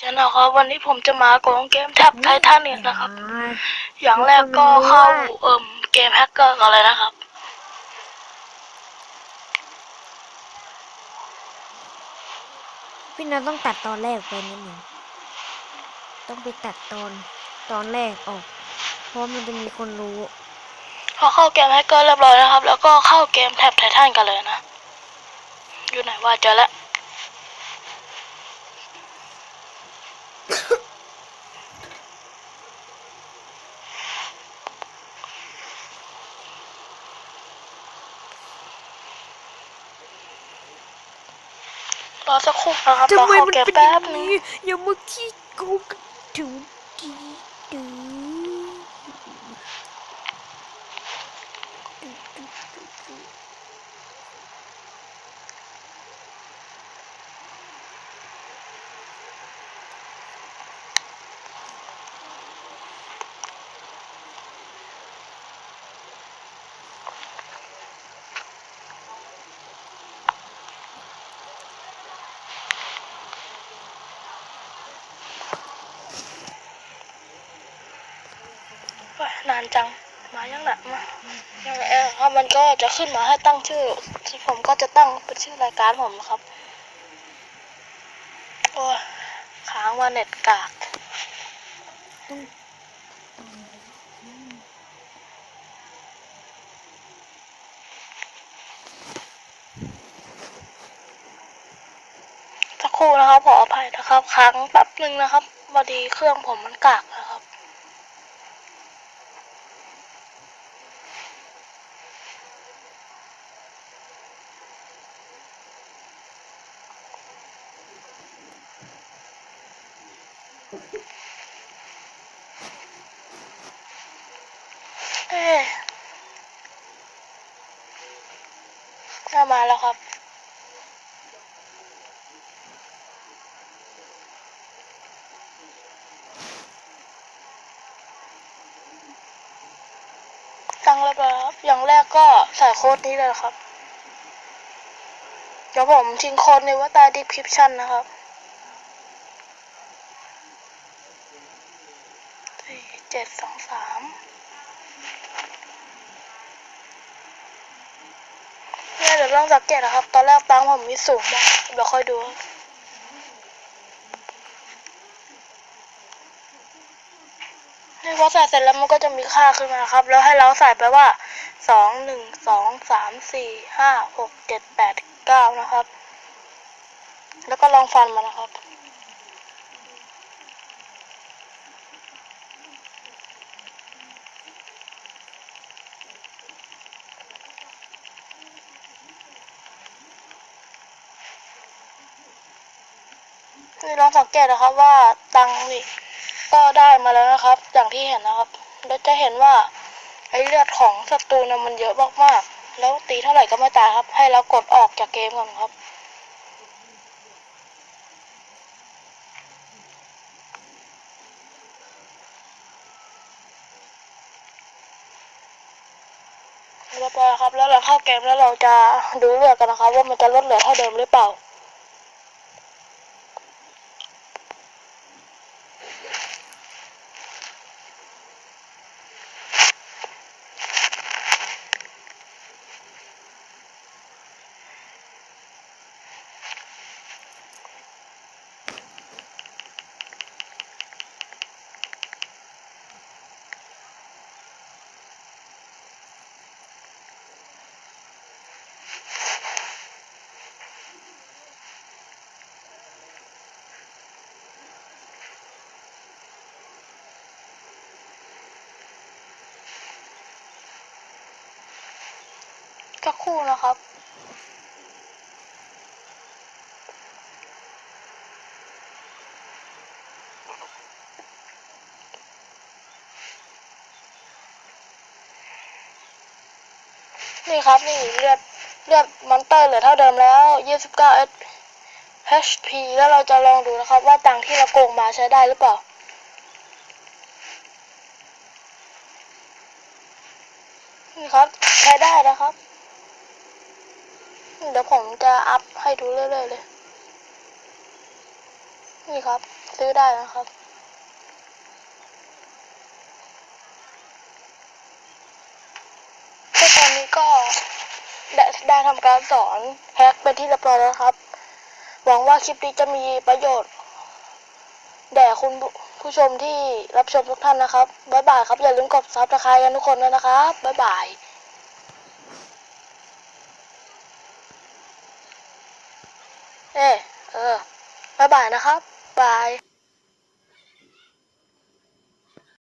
ชนะครับวันนี้ผมจะมาโกงเกมแท็บไททันเนี่ยนะครับ อย่างแรกก็เข้าเอิ่มเกมแฮกเกอร์ก่อนเลยนะครับ พี่นัทต้องตัดตอนแรกไปนิดหนึ่งต้องไปตัดตอนตอนแรกออก เพราะมันจะมีคนรู้ พอเข้าเกมแฮกเกอร์เรียบร้อยนะครับ แล้วก็เข้าเกมแท็บไททันกันเลยนะ อยู่ไหนว่าเจอแล้ว รอสักครู่นะครับรอเข้าเกมแป๊บนึงอย่ามาขี้โกงถูกกีดืานจังมายังหนะมายังไงเออครับมันก็จะขึ้นมาให้ตั้งชื่อ ผมก็จะตั้งเป็นชื่อรายการผมนะครับโอ้ค้างว่าเน็ตกากสักครู่นะครับขออภัยนะครับ ค้างแป๊บหนึ่งนะครับพอดีเครื่องผมมันกากครับ น่ามาแล้วครับ ตั้งเรียบร้อยครับ อย่างแรกก็ใส่โค้ดนี้เลยครับ เดี๋ยวผมทิ้งโค้ดนี้ไว้ใต้ดีคริปชันนะครับสี่ เจ็ดสองสามเนี่ยเดี๋ยวลองสังเกตนะครับ ตอนแรกตังผมมีสูงมากเดี๋ยวค่อยดูนี่พอใส่เสร็จแล้วมันก็จะมีค่าขึ้นมาครับ แล้วให้เราใส่ไปว่าสองหนึ่งสองสามสี่ห้าหกเจ็ดแปดเก้านะครับ แล้วก็ลองฟันมันนะครับ นี่ลองสังเกตนะครับว่าตังนี่ก็ได้มาแล้วนะครับ อย่างที่เห็นนะครับแล้วจะเห็นว่าไอเลือดของศัตรูนะมันเยอะมากๆ แล้วตีเท่าไหร่ก็ไม่ตายครับ ให้เรากดออกจากเกมก่อนครับเรียบร้อยครับ แล้วเราเข้าเกมแล้วเราจะดูเลือดกันนะครับว่ามันจะลดเหลือเท่าเดิมหรือเปล่า สักครู่นะครับนี่ครับ นี่เลือดเลือดมอนเตอร์เหลือเท่าเดิมแล้ว29 HP แล้วเราจะลองดูนะครับ ว่าตังที่เราโกงมาใช้ได้หรือเปล่า นี่ครับ ใช้ได้นะครับ เดี๋ยวผมจะอัพให้ดูเรื่อยๆเลย นี่ครับ ซื้อได้นะครับ ก็ตอนนี้ก็ได้ได้ทำการสอนแฮกเป็นที่เรียบร้อยแล้วครับ หวังว่าคลิปนี้จะมีประโยชน์ แด่คุณผู้ผู้ชมที่รับชมทุกท่านนะครับ บ๊ายบายครับ อย่าลืมกดซับสไครต์กันทุกคนด้วยนะครับ บ๊ายบาย เออเออบ๊ายบายนะครับบาย